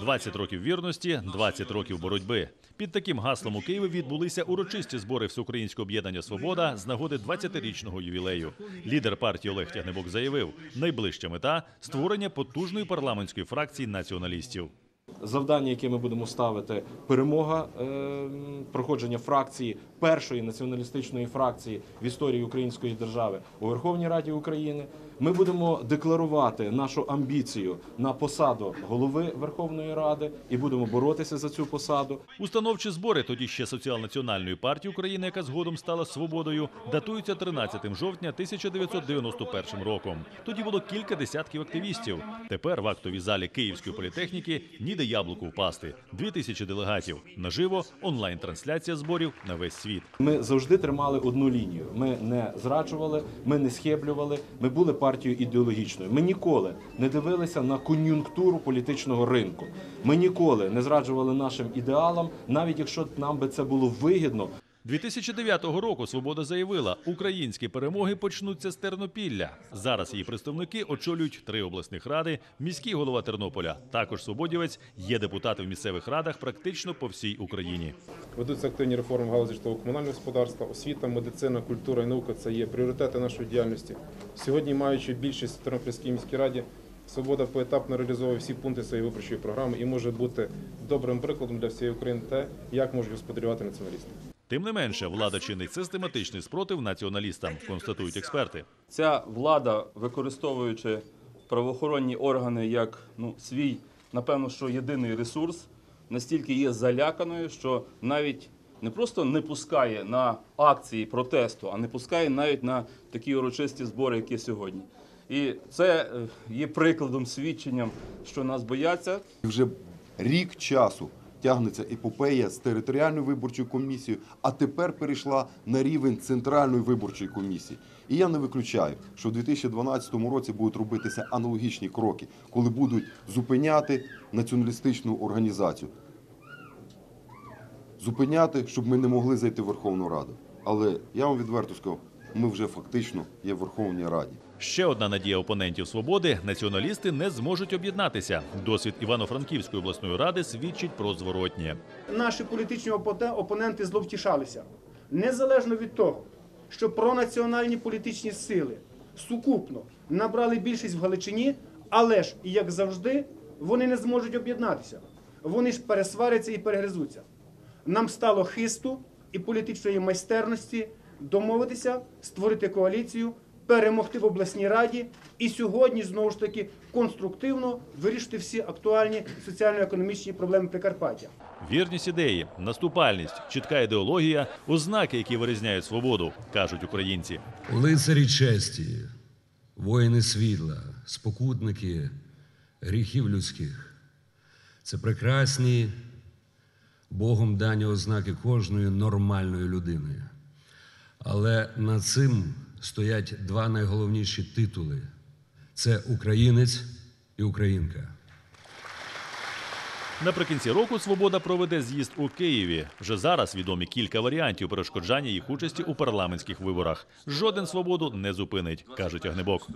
20 років вірності, 20 років боротьби. Під таким гаслом у Києві відбулися урочисті збори Всеукраїнського об'єднання Свобода з нагоди 20-річного ювілею. Лідер партії Олег Тягнебок заявив, найближча мета створення потужної парламентської фракції націоналістів. Завдання, яке ми будемо ставити, перемога е, проходження фракції першої націоналістичної фракції в історії української держави у Верховній Раді України. Ми будемо декларувати нашу амбіцію на посаду голови Верховної Ради і будемо боротися за цю посаду. Установчі збори тоді ще соціал-національної партії України, яка згодом стала свободою, датуються 13 жовтня 1991 роком. Тоді було кілька десятків активістів. Тепер в актовій залі Київської політехніки ніде яблуку впасти. Дві тисячі делегатів. Наживо онлайн-трансляція зборів на весь світ. Ми завжди тримали одну лінію. Ми не зраджували, ми не схеблювали. Ми були партією ідеологічною. Ми ніколи не дивилися на кон'юнктуру політичного ринку. Ми ніколи не зраджували нашим ідеалам, навіть якщо нам би це було вигідно. 2009 року Свобода заявила, українські перемоги почнуться з Тернопілля. Зараз її представники очолюють три обласних ради. Міський голова Тернополя, також свободівець, є депутати в місцевих радах практично по всій Україні. Ведуться активні реформи в галузі житлово-комунального господарства, освіта, медицина, культура і наука це є пріоритети нашої діяльності. Сьогодні, маючи більшість в Тернопільській міській раді, свобода поетапно реалізовує всі пункти своєї виборчої програми і може бути добрим прикладом для всієї України те, як можуть господарювати націоналісти. Тим не менше, влада чинить систематичний спротив націоналістам, констатують експерти. Ця влада, використовуючи правоохоронні органи як ну, свій, напевно, що єдиний ресурс, настільки є заляканою, що навіть не просто не пускає на акції протесту, а не пускає навіть на такі урочисті збори, які сьогодні. І це е, є прикладом, свідченням, що нас бояться, Вже рік часу тягнеться епопея з територіальною виборчою комісією, а тепер перейшла на рівень центральної виборчої комісії. І я не виключаю, що в 2012 році будуть робитися аналогічні кроки, коли будуть зупиняти націоналістичну організацію. Зупиняти, щоб ми не могли зайти в Верховну Раду. Але я вам відверто скажу, ми вже фактично є в Верховній Раді. Ще одна надія опонентів свободи: націоналісти не зможуть об'єднатися. Досвід Івано-Франківської обласної ради свідчить про зворотнє. наші політичні опоненти зловтішалися. Незалежно від того, що пронаціональні політичні сили сукупно набрали більшість в Галичині, але ж, як завжди, вони не зможуть об'єднатися. Вони ж пересваряться і перегризуться. Нам стало хисту і політичної майстерності домовитися, створити коаліцію, перемогти в обласній раді і сьогодні знову ж таки конструктивно вирішити всі актуальні соціально-економічні проблеми Прикарпаття. Вірність ідеї, наступальність, чітка ідеологія ознаки, які вирізняють свободу, кажуть українці. Лицарі честі, воїни світла, спокутники гріхів людських. Це прекрасні Богом дані ознаки кожної нормальної людини. Але над цим стоять два найголовніші титули: це українець і українка. Наприкінці року Свобода проведе з'їзд у Києві. Вже зараз відомі кілька варіантів перешкоджання їх участі у парламентських виборах. Жоден свободу не зупинить, кажуть Тягнебок.